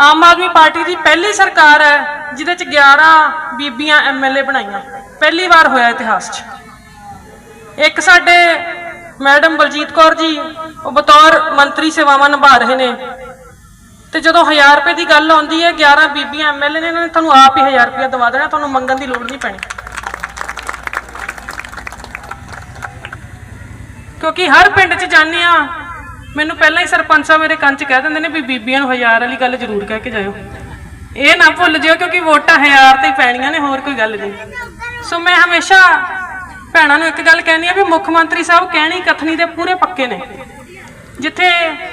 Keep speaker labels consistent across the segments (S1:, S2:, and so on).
S1: Aam Aadmi party ਦੀ ਪਹਿਲੀ ਸਰਕਾਰ ਹੈ, ਜਿਹਦੇ ਚ 11 ਬੀਬੀਆਂ ਐਮਐਲਏ ਬਣਾਈਆਂ। ਪਹਿਲੀ ਵਾਰ ਹੋਇਆ ਇਤਿਹਾਸ 'ਚ। ਇੱਕ ਸਾਡੇ ਮੈਡਮ ਬਲਜੀਤ ਕੌਰ ਜੀ, ਉਹ ਬਤੌਰ ਮੰਤਰੀ ਸੇਵਾਵਾਂ ਨਿਭਾ ਰਹੇ ਨੇ। ਤੇ ਜਦੋਂ 1000 ਰੁਪਏ ਦੀ ਗੱਲ ਆਉਂਦੀ ਹੈ 11 ਬੀਬੀਆਂ ਐਮਐਲਏ ਨੇ, ਇਹਨਾਂ ਨੇ ਤੁਹਾਨੂੰ ਆਪ ਹੀ 1000 ਰੁਪਏ ਦਵਾ ਦੇਣਾ, ਤੁਹਾਨੂੰ ਮੰਗਣ ਦੀ ਲੋੜ ਨਹੀਂ ਪੈਣੀ। ਕਿਉਂਕਿ ਹਰ ਪਿੰਡ 'ਚ ਜਾਂਦੇ ਆ ਮੈਨੂੰ ਪਹਿਲਾਂ ਹੀ ਸਰਪੰਚ ਸਾਹਿਬ ਮੇਰੇ ਕੰਨ 'ਚ ਕਹਿ ਦਿੰਦੇ ਨੇ ਵੀ ਬੀਬੀਆਂ ਨੂੰ ਹਜ਼ਾਰ ਵਾਲੀ ਗੱਲ ਜ਼ਰੂਰ ਕਹਿ ਕੇ ਜਾਇਓ। ਇਹ ਨਾ ਭੁੱਲ ਜਿਓ ਕਿਉਂਕਿ ਵੋਟਾਂ ਹਜ਼ਾਰ ਤੇ ਹੀ ਪੈਣੀਆਂ ਨੇ, ਹੋਰ ਕੋਈ ਗੱਲ ਨਹੀਂ। ਸੋ ਮੈਂ ਹਮੇਸ਼ਾ ਭੈਣਾਂ ਨੂੰ ਇੱਕ ਗੱਲ ਕਹਿੰਦੀ ਆ ਵੀ ਮੁੱਖ ਮੰਤਰੀ ਸਾਹਿਬ ਕਹਿਣੀ ਕਥਨੀ ਦੇ ਪੂਰੇ ਪੱਕੇ ਨੇ। ਜਿੱਥੇ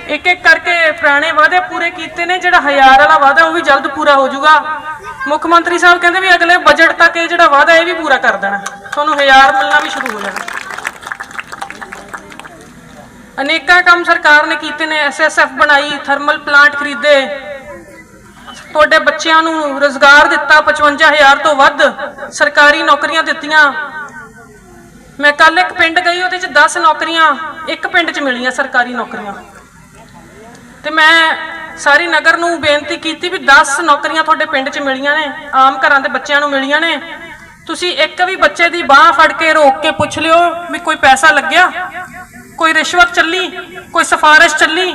S1: ਇੱਕ ਇੱਕ ਕਰਕੇ ਪੁਰਾਣੇ ਵਾਅਦੇ ਪੂਰੇ ਕੀਤੇ ਨੇ, ਜਿਹੜਾ ਹਜ਼ਾਰ ਵਾਲਾ ਵਾਅਦਾ ਉਹ ਵੀ ਜਲਦ ਪੂਰਾ ਹੋ ਜਾਊਗਾ। ਮੁੱਖ ਮੰਤਰੀ ਸਾਹਿਬ ਕਹਿੰਦੇ ਵੀ ਅਗਲੇ ਬਜਟ ਤੱਕ ਇਹ ਜਿਹੜਾ ਵਾਅਦਾ, ਇਹ ਵੀ ਪੂਰਾ ਕਰ ਦੇਣਾ। ਤੁਹਾਨੂੰ ਹਜ਼ਾਰ ਮਿਲਣਾ ਵੀ ਸ਼ੁਰੂ ਹੋ ਜਾਣਾ। ਅਨੇਕਾਂ ਕੰਮ ਸਰਕਾਰ ਨੇ ਕੀਤੇ ਨੇ ਐਸਐਸਐਫ ਬਣਾਈ ਥਰਮਲ ਪਲਾਂਟ ਖਰੀਦੇ। ਤੁਹਾਡੇ ਬੱਚਿਆਂ ਨੂੰ ਰੋਜ਼ਗਾਰ ਦਿੱਤਾ 55000 ਤੋਂ ਵੱਧ ਸਰਕਾਰੀ ਨੌਕਰੀਆਂ ਦਿੱਤੀਆਂ। ਮੈਂ ਕੱਲ ਇੱਕ ਪਿੰਡ ਗਈ, ਉਹਦੇ ਚ 10 ਨੌਕਰੀਆਂ, ਇੱਕ ਪਿੰਡ ਚ ਮਿਲੀਆਂ ਸਰਕਾਰੀ ਨੌਕਰੀਆਂ। ਤੇ ਮੈਂ ਸਾਰੀ ਨਗਰ ਨੂੰ ਬੇਨਤੀ ਕੀਤੀ ਵੀ 10 ਨੌਕਰੀਆਂ ਤੁਹਾਡੇ ਪਿੰਡ ਚ ਮਿਲੀਆਂ ਨੇ, ਆਮ ਘਰਾਂ ਦੇ ਬੱਚਿਆਂ ਨੂੰ ਮਿਲੀਆਂ ਨੇ। ਤੁਸੀਂ ਇੱਕ ਵੀ ਬੱਚੇ ਦੀ ਬਾਹ ਫੜ ਕੇ, ਰੋਕ ਕੇ ਪੁੱਛ ਲਿਓ ਵੀ ਕੋਈ ਪੈਸਾ ਲੱਗਿਆ। ਕੋਈ ਰਿਸ਼ਵਤ ਚੱਲੀ, ਕੋਈ ਸਿਫਾਰਿਸ਼ ਚੱਲੀ?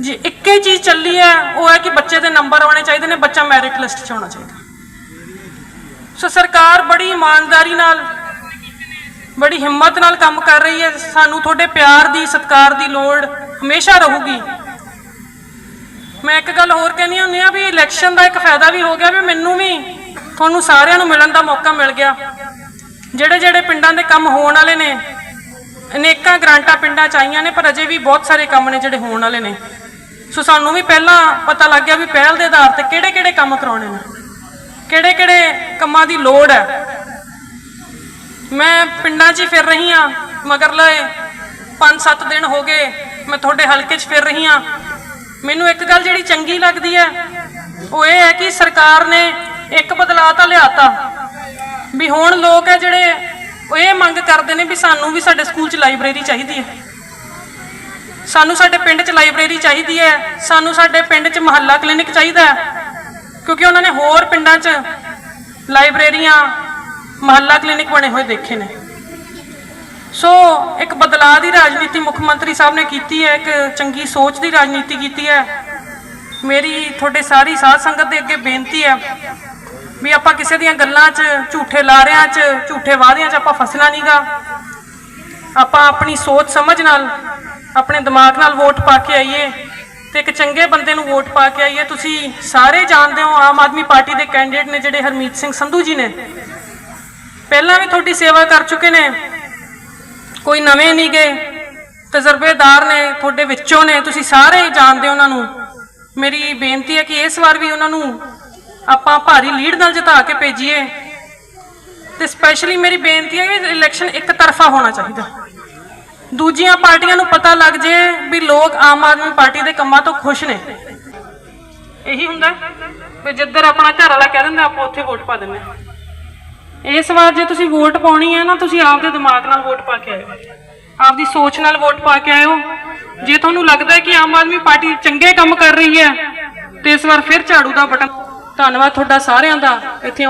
S1: ਜੀ ਇੱਕ ਹੀ ਚੀਜ਼ ਚੱਲੀ ਹੈ, ਉਹ ਹੈ ਕਿ ਬੱਚੇ ਦੇ ਨੰਬਰ ਆਉਣੇ ਚਾਹੀਦੇ ਨੇ, ਬੱਚਾ ਮੈਰਿਟ ਲਿਸਟ 'ਚ ਹੋਣਾ ਚਾਹੀਦਾ। ਸੋ ਸਰਕਾਰ ਬੜੀ ਇਮਾਨਦਾਰੀ ਨਾਲ, ਬੜੀ ਹਿੰਮਤ ਨਾਲ ਕੰਮ ਕਰ ਰਹੀ ਹੈ। ਸਾਨੂੰ ਤੁਹਾਡੇ ਪਿਆਰ ਦੀ, ਸਤਿਕਾਰ ਦੀ ਲੋੜ ਹਮੇਸ਼ਾ ਰਹੂਗੀ। ਮੈਂ ਇੱਕ ਗੱਲ ਹੋਰ ਕਹਿੰਦੀ ਹੁੰਦੀ ਆ ਵੀ ਇਲੈਕਸ਼ਨ ਦਾ ਇੱਕ ਫਾਇਦਾ ਵੀ ਹੋ ਗਿਆ ਵੀ ਮੈਨੂੰ ਵੀ ਤੁਹਾਨੂੰ ਸਾਰਿਆਂ ਨੂੰ ਮਿਲਣ ਦਾ ਮੌਕਾ ਮਿਲ ਗਿਆ। ਜਿਹੜੇ ਜਿਹੜੇ ਪਿੰਡਾਂ ਦੇ ਕੰਮ ਹੋਣ ਵਾਲੇ ਨੇ ਅਨੇਕਾਂ ਗ੍ਰਾਂਟਾਂ ਪਿੰਡਾਂ ਚ ਆਈਆਂ ਨੇ, ਪਰ ਅਜੇ ਵੀ ਬਹੁਤ ਸਾਰੇ ਕੰਮ ਨੇ ਜਿਹੜੇ ਹੋਣ ਵਾਲੇ ਨੇ। ਸੋ ਸਾਨੂੰ ਵੀ ਪਹਿਲਾਂ ਪਤਾ ਲੱਗ ਗਿਆ ਵੀ ਪਹਿਲ ਦੇ ਆਧਾਰ ਤੇ ਕਿਹੜੇ ਕਿਹੜੇ ਕੰਮ ਕਰਾਉਣੇ ਨੇ। ਕਿਹੜੇ ਕਿਹੜੇ ਕੰਮਾਂ ਦੀ ਲੋੜ ਹੈ। ਮੈਂ ਪਿੰਡਾਂ 'ਚ ਹੀ ਫਿਰ ਰਹੀ ਆ ਮਗਰਲੇ 5-7 ਦਿਨ ਹੋ ਗਏ, ਮੈਂ ਤੁਹਾਡੇ ਹਲਕੇ 'ਚ ਫਿਰ ਰਹੀ ਆ ਮੈਨੂੰ ਇੱਕ ਗੱਲ ਜਿਹੜੀ ਚੰਗੀ ਲੱਗਦੀ ਹੈ, ਉਹ ਇਹ ਹੈ ਕਿ ਸਰਕਾਰ ਨੇ ਇੱਕ ਬਦਲਾਅ ਤਾਂ ਲਿਆਤਾ, ਵੀ ਹੁਣ ਲੋਕ ਹੈ ਜਿਹੜੇ ਉਹ ਇਹ ਮੰਗ ਕਰਦੇ ਨੇ ਵੀ ਸਾਨੂੰ ਵੀ ਸਾਡੇ ਸਕੂਲ 'ਚ ਲਾਇਬ੍ਰੇਰੀ ਚਾਹੀਦੀ ਹੈ। ਸਾਨੂੰ ਸਾਡੇ ਪਿੰਡ 'ਚ ਲਾਇਬ੍ਰੇਰੀ ਚਾਹੀਦੀ ਹੈ। ਸਾਨੂੰ ਸਾਡੇ ਪਿੰਡ 'ਚ ਮੁਹੱਲਾ ਕਲੀਨਿਕ ਚਾਹੀਦਾ ਕਿਉਂਕਿ ਉਹਨਾਂ ਨੇ ਹੋਰ ਪਿੰਡਾਂ 'ਚ ਲਾਇਬ੍ਰੇਰੀਆਂ, ਮੁਹੱਲਾ ਕਲੀਨਿਕ ਬਣੇ ਹੋਏ ਦੇਖੇ ਨੇ। ਸੋ ਇੱਕ ਬਦਲਾਅ ਦੀ ਰਾਜਨੀਤੀ ਮੁੱਖ ਮੰਤਰੀ ਸਾਹਿਬ ਨੇ ਕੀਤੀ ਹੈ, ਇੱਕ ਚੰਗੀ ਸੋਚ ਦੀ ਰਾਜਨੀਤੀ ਕੀਤੀ ਹੈ। ਮੇਰੀ ਤੁਹਾਡੇ ਸਾਰੀ ਸਾਧ ਸੰਗਤ ਦੇ ਅੱਗੇ ਬੇਨਤੀ ਹੈ ਵੀ ਆਪਾਂ ਕਿਸੇ ਦੀਆਂ ਗੱਲਾਂ 'ਚ, ਝੂਠੇ ਲਾਰਿਆਂ 'ਚ, ਝੂਠੇ ਵਾਅਦਿਆਂ 'ਚ ਆਪਾਂ ਫਸਣਾ ਨਹੀਂਗਾ ਆਪਾਂ ਆਪਣੀ ਸੋਚ ਸਮਝ ਨਾਲ, ਆਪਣੇ ਦਿਮਾਗ ਨਾਲ ਵੋਟ ਪਾ ਕੇ ਆਈਏ ਤੇ ਇੱਕ ਚੰਗੇ ਬੰਦੇ ਨੂੰ ਵੋਟ ਪਾ ਕੇ ਆਈਏ। ਤੁਸੀਂ ਸਾਰੇ ਜਾਣਦੇ ਹੋ, ਆਮ ਆਦਮੀ ਪਾਰਟੀ ਦੇ ਕੈਂਡੀਡੇਟ ਨੇ ਜਿਹੜੇ ਹਰਮੀਤ ਸਿੰਘ ਸੰਧੂ ਜੀ ਨੇ। ਪਹਿਲਾਂ ਵੀ ਤੁਹਾਡੀ ਸੇਵਾ ਕਰ ਚੁੱਕੇ ਨੇ। ਕੋਈ ਨਵੇਂ ਨਹੀਂ ਗਏ ਤਜਰਬੇਦਾਰ ਨੇ, ਤੁਹਾਡੇ ਵਿੱਚੋਂ ਨੇ। ਤੁਸੀਂ ਸਾਰੇ ਜਾਣਦੇ ਹੋ ਉਹਨਾਂ ਨੂੰ। ਮੇਰੀ ਬੇਨਤੀ ਹੈ ਕਿ ਇਸ ਵਾਰ ਵੀ ਉਹਨਾਂ ਨੂੰ ਆਪਾਂ ਭਾਰੀ ਲੀਡ ਨਾਲ ਜਿਤਾ ਕੇ ਭੇਜੀਏ। ਤੇ ਸਪੈਸ਼ਲੀ ਮੇਰੀ ਬੇਨਤੀ ਹੈ ਕਿ ਇਲੈਕਸ਼ਨ ਇੱਕ ਤਰਫਾ ਹੋਣਾ ਚਾਹੀਦਾ। ਦੂਜੀਆਂ ਪਾਰਟੀਆਂ ਨੂੰ ਪਤਾ ਲੱਗ ਜੇ ਵੀ ਲੋਕ ਆਮ ਆਦਮੀ ਪਾਰਟੀ ਦੇ ਕੰਮਾਂ ਤੋਂ ਖੁਸ਼ ਨੇ। ਇਹੀ ਹੁੰਦਾ ਵੀ ਜਿੱਧਰ ਆਪਣਾ ਘਰ ਵਾਲਾ ਕਹਿ ਦਿੰਦਾ, ਆਪਾਂ ਉੱਥੇ ਵੋਟ ਪਾ ਦਿੰਦੇ ਇਸ ਵਾਰ ਜੇ ਤੁਸੀਂ ਵੋਟ ਪਾਉਣੀ ਹੈ ਨਾ, ਤੁਸੀਂ ਆਪਦੇ ਦਿਮਾਗ ਨਾਲ ਵੋਟ ਪਾ ਕੇ ਆਇਓ। ਆਪਦੀ ਸੋਚ ਨਾਲ ਵੋਟ ਪਾ ਕੇ ਆਇਓ। ਜੇ ਤੁਹਾਨੂੰ ਲੱਗਦਾ ਹੈ ਕਿ ਆਮ ਆਦਮੀ ਪਾਰਟੀ ਚੰਗੇ ਕੰਮ ਕਰ ਰਹੀ ਹੈ, ਤੇ ਇਸ ਵਾਰ ਫਿਰ ਝਾੜੂ ਦਾ ਬਟਨ ਧੰਨਵਾਦ ਤੁਹਾਡਾ ਸਾਰਿਆਂ ਦਾ ਇੱਥੇ